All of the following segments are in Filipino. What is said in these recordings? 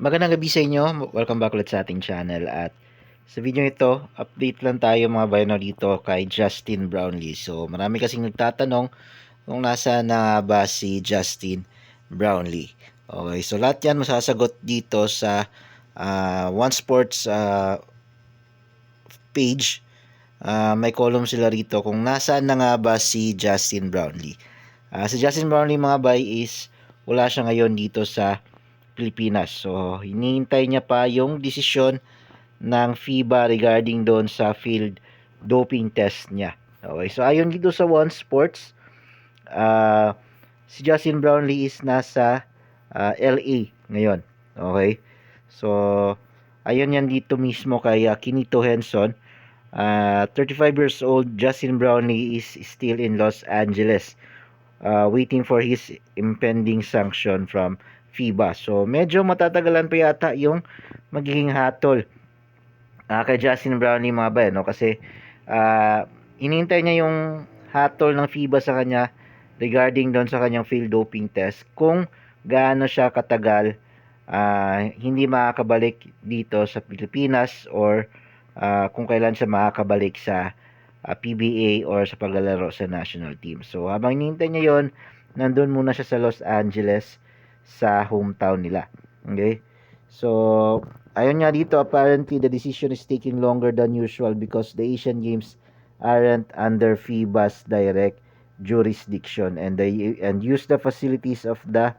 Magandang gabi sa inyo. Welcome back ulit sa ating channel at sa video ito, update lang tayo mga bayano dito kay Justin Brownlee. So, marami kasing nagtatanong kung nasa na ba si Justin Brownlee. Okay, so lahat yan masasagot dito sa uh, One Sports uh, page. Uh, may column sila rito kung nasaan na nga ba si Justin Brownlee. Uh, si Justin Brownlee mga bay is wala siya ngayon dito sa Pilipinas. So, hinihintay niya pa yung desisyon ng FIBA regarding doon sa field doping test niya. Okay, so ayon dito sa One Sports, uh, si Justin Brownlee is nasa uh, LA ngayon. Okay, so ayon yan dito mismo kay uh, Kinito Henson. Uh, 35 years old Justin Brownlee is still in Los Angeles uh, waiting for his impending sanction from FIBA. So medyo matatagalan pa yata yung magiging hatol uh, kay Justin Brownlee mga ba, no? Kasi uh, inintay niya yung hatol ng FIBA sa kanya regarding doon sa kanyang field doping test kung gaano siya katagal uh, hindi makakabalik dito sa Pilipinas or uh, kung kailan siya makakabalik sa uh, PBA or sa paglalaro sa national team. So habang hinihintay niya yon, nandun muna siya sa Los Angeles sa hometown nila. Okay? So, ayun nga dito, apparently the decision is taking longer than usual because the Asian Games aren't under FIBA's direct jurisdiction and they and use the facilities of the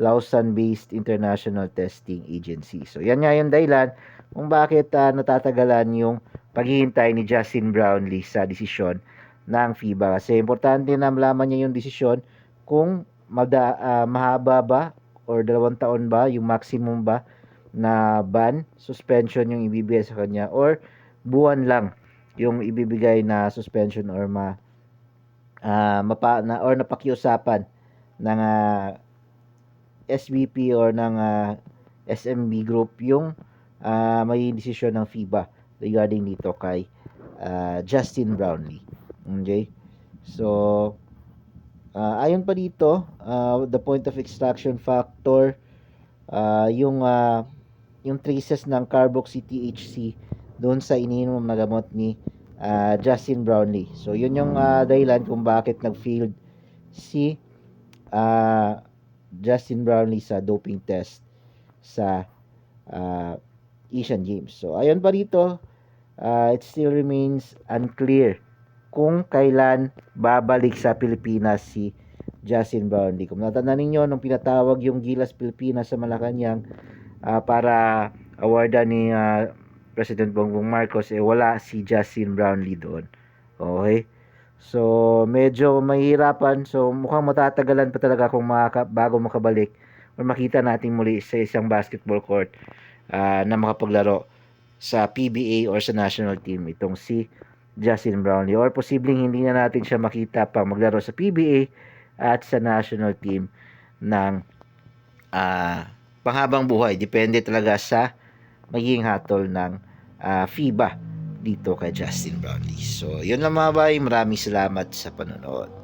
Lausanne-based International Testing Agency. So, yan nga yung dahilan kung bakit uh, natatagalan yung paghihintay ni Justin Brownlee sa desisyon ng FIBA. Kasi importante na malaman niya yung desisyon kung mada, uh, mahaba ba or dalawang taon ba yung maximum ba na ban, suspension yung ibibigay sa kanya or buwan lang yung ibibigay na suspension or ma uh, mapa na or napakiusapan ng uh, SBP or ng uh, SMB group yung uh, may desisyon ng FIBA regarding dito kay uh, Justin Brownlee. Okay? So ayon pa dito, uh, the point of extraction factor uh, yung uh, yung traces ng carboxy THC doon sa iniinom na gamot ni uh, Justin Brownlee. So yun yung uh, dahilan kung bakit nag-failed si uh, Justin Brownlee sa doping test sa uh, Asian Games. So, ayun pa rito, uh, it still remains unclear kung kailan babalik sa Pilipinas si Justin Brownlee. Kung natanda ninyo, nung pinatawag yung Gilas Pilipinas sa Malacanang uh, para awardan ni uh, President Bongbong Marcos, eh wala si Justin Brownlee doon. Okay? So, medyo mahirapan. So, mukhang matatagalan pa talaga kung makaka, bago makabalik or makita natin muli sa isang basketball court uh, na makapaglaro sa PBA or sa national team itong si Justin Brownlee or posibleng hindi na natin siya makita pang maglaro sa PBA at sa national team ng uh, panghabang buhay. Depende talaga sa magiging hatol ng uh, FIBA dito kay Justin Brownlee. So, yun lang mga bay. Maraming salamat sa panonood.